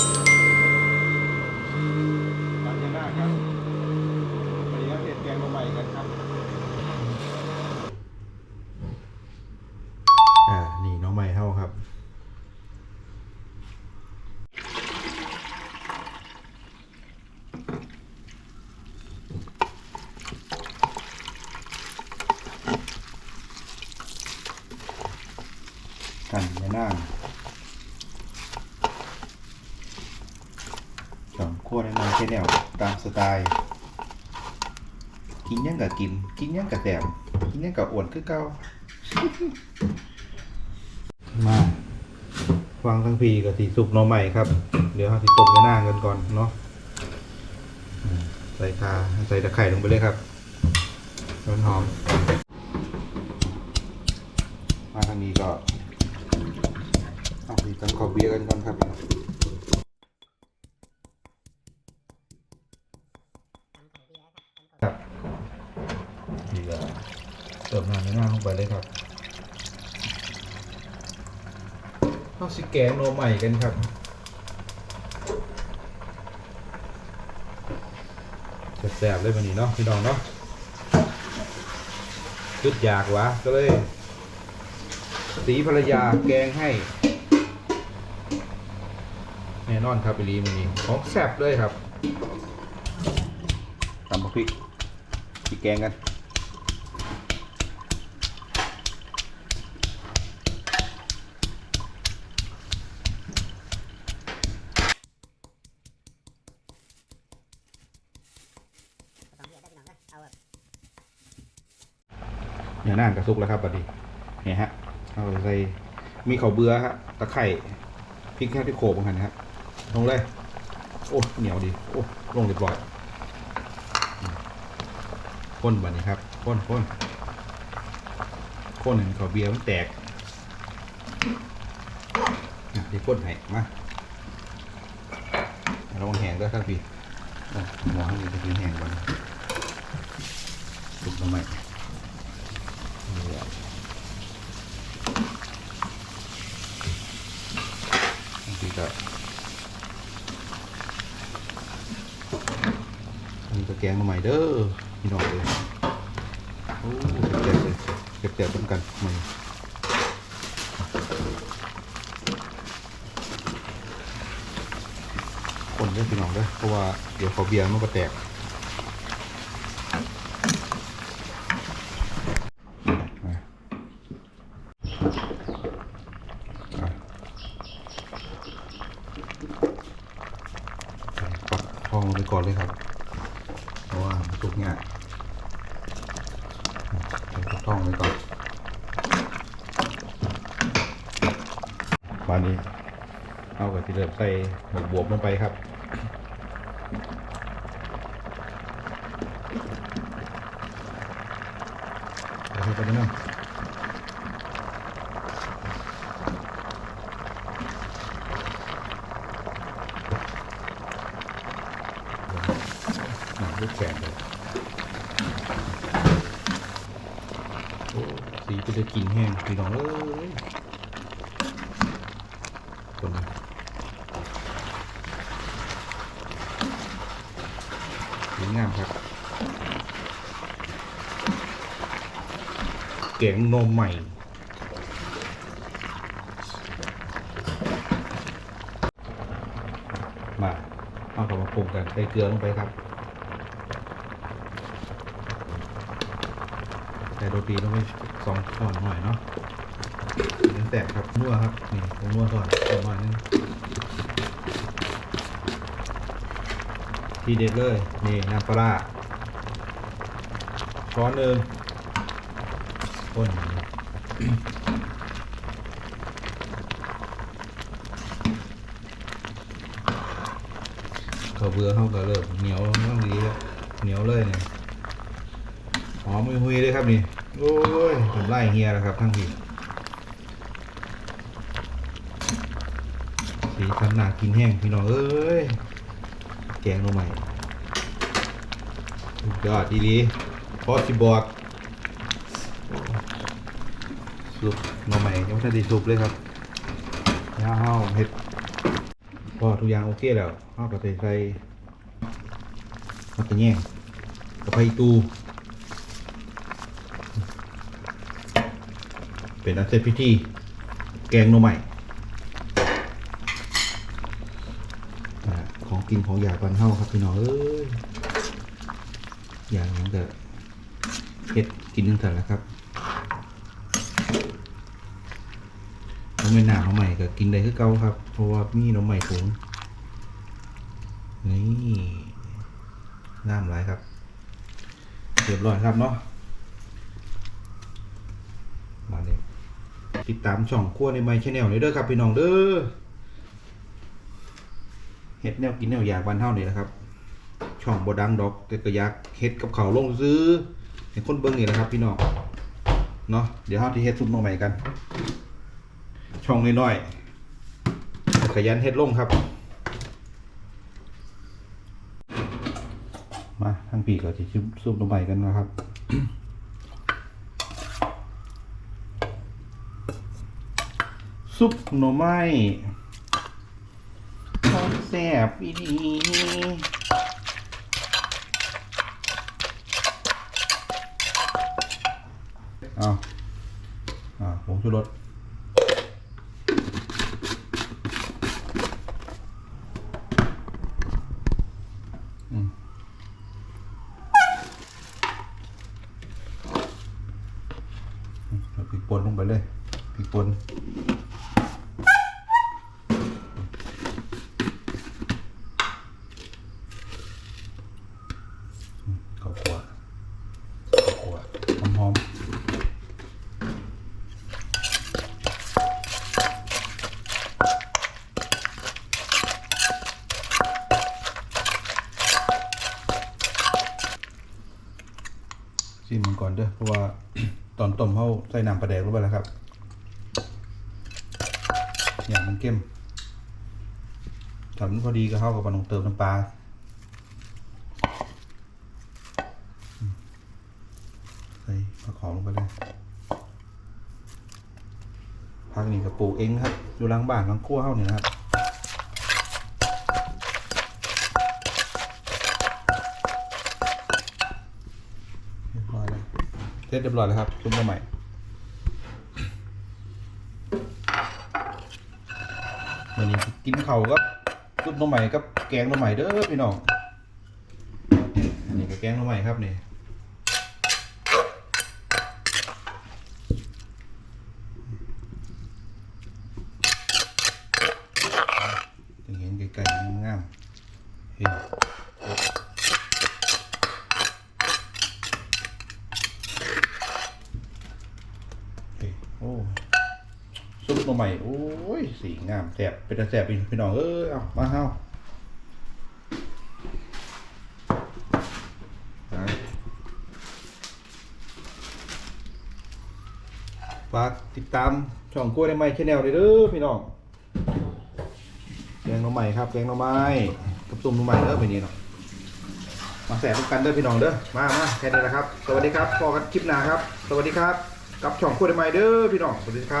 you สองขั้วในน้อยๆแค่แนวตามสไตล์ กินยังกับกิน กินยังกับแสบกินยังกับอ้วนคือเก่ามาฟังทั้งพีกับสีสุกน่อใหม่ครับ เดี๋ยวเราสิต้มในหน้างกันก่อนเนาะใส่คาใส่ตะไคร่ลงไปเลยครับร้อนหอม มาทางนี้ก็เอาดีตั้งขอเบียร์กันก่อนครับ นี่ก็เติมน้ำในหน้าลงไปเลยครับข้าวสิแกงโนใหม่กันครับแซ่บๆเลยวันนี้เนาะพี่น้องเนาะจุดอยากวะก็เลยสีภรรยาแกงให้ แน่นอนครับไปรีมันนี้ของแซ่บเลยครับตำพริกพริกแกงกัน เนี่ยน่านกระซุกแล้วครับบัดนี้เนี่ยฮะเอาใส่มีข้าวเบื่อฮะตะไคร่พริกแค่ที่โขลกกันนะฮะลงเลยโอ้เหนียวดีโอ้ลงเรียบร้อยอืมข้นบัดนี้ครับข้นข้นข้นเห็นข้าวเบียร์มันแตกอะที่ข้นให้มาลงแห้งด้วยครับพี่อะหมอให้ดีจะกินแห้งก่อนสุกลงใหม่ ทีก็อันนี้ก็แกงมาใหม่เด้อพี่น้องเลยโอ้เจ็บเลยเจ็บเจ็บๆเหมือนกันมันคนเด้อพี่น้องเด้อเพราะว่าเดี๋ยวเขาเบียร์มันก็แตกมาอะ ปั ไปก่อนเลยครับ เพราะว่าสุกง่ายใส่ปักทองไว้ก่อนบานนี้ เอากระติเริ่มใส่หมกบวบลงไปครับ เดี๋ยวให้ไปนิดนึง หนังลูกแขนเลยโอ้สีก็จะกินแห้งพี่น้องเอ้ยคนสวยงามครับ แกงนมใหม่มาเอากลับมาปรุงกันใส่เกลือลงไปครับ ใส่โรตีลงไปสองช้อนหน่อยเนาะเนื้อแตกครับนัวครับ นี่ผมนัวก่อนประมาณนึงทีเด็ดเลย นี่น้ำปลาช้อนหนึ่งคนข้าเบื่อเขาก็เริ่มเหนียวต้องดีแล้วเหนียวเลยเนี่ย อมหุยๆเลยครับนี่โอ้ยผมไล่เฮียแล้วครับทั้งทีสีสันหนากินแห้งพี่น้องเอ้ยแกงลงใหม่ยอดดีดีพอสิบอกสุกมาใหม่ยังไม่ทันได้สุกเลยครับแล้วเฮาเห็ดพอทุกอย่างโอเคแล้วเฮาก็ใส่ใส่มักกะแยงกระเพราอีตู เป็นอันเสร็จพิธีแกงหน่อใหม่ของกินของอยากบันเท่าครับพี่น้องเอ้ยอย่างนั้นก็เฮ็ดกินนึงแต่ละครับมันผมเป็นหนาวใหม่ก็กินได้คือเก่าครับ เพราะว่ามีน้ำใหม่ถุงนี่น้ำหลายครับ เรียบร้อยครับเนาะมาเลย ติดตามช่องขั้วในไมค์ชแนลเลยเด้อครับพี่น้องเด้อเฮ็ดแนวกินแนวอยากบ้านเฮานี่นะครับ ช่องบ่ดังดอกแต่ก็อยากเฮ็ดกับเขาลงซื้อให้คนเบิ่งนี่แหละครับ พี่น้องเนาะเดี๋ยวเฮาที่เฮ็ดซุปหน่อใหม่กัน ช่องน้อยๆขยันเฮ็ดลงครับ มาทั้งปีก็จะซุปซุปหน่อใหม่กันนะครับ ซุปหน่อไม้ของแซ่บอีดีเอาอ่าผงชูรสอืมพริกป่นลงไปเลยพริกป่นอืมข้าวคั่วข้าวคั่วหอมๆชิมมันก่ อนเด้อเพราะว่าตอนต้มเขาใส่น้ำปลาแดกลงไปแล้วครับอย่างมันเข้มถ้ามันพอดีก็เข้ากับปลาหนงเติมน้ำปลาใส่ผักหอมลงไปเลยผักนี่กับปลูกเองครับอยู่หลังบ้านหลังครัวเฮาเนี่ยนะครับ เรียบร้อยแล้ว เสร็จเรียบร้อยแล้วครับซุ้มาใหม่วันนี้กินเขาก็ซุปหน่อใหม่กับแกงหน่อใหม่เด้อพี่น้องอันนี้ก็แกงหน่อใหม่ครับนี่จะเห็นไกลๆงามๆเห็น โอ้ซุปหน่อใหม่โอ้ยสีงามแสบเป็นตาแสบพี่พี่น้องเออเอามาเฮาฝากติดตามช่องกล้วยในไม้ชแนลเลยเด้อพี่น้องแกงหน่อใหม่ครับแกงหน่อไม้กับซุปหน่อใหม่เด้อไปนี้เนาะมาแสบกันเด้อพี่น้องเด้อมามาแค่นี้แหละครับ สวัสดีครับพอกันคลิปหน้าครับ สวัสดีครับ กับช่องกล้วยในไมเด้อพี่น้องสวัสดีครับ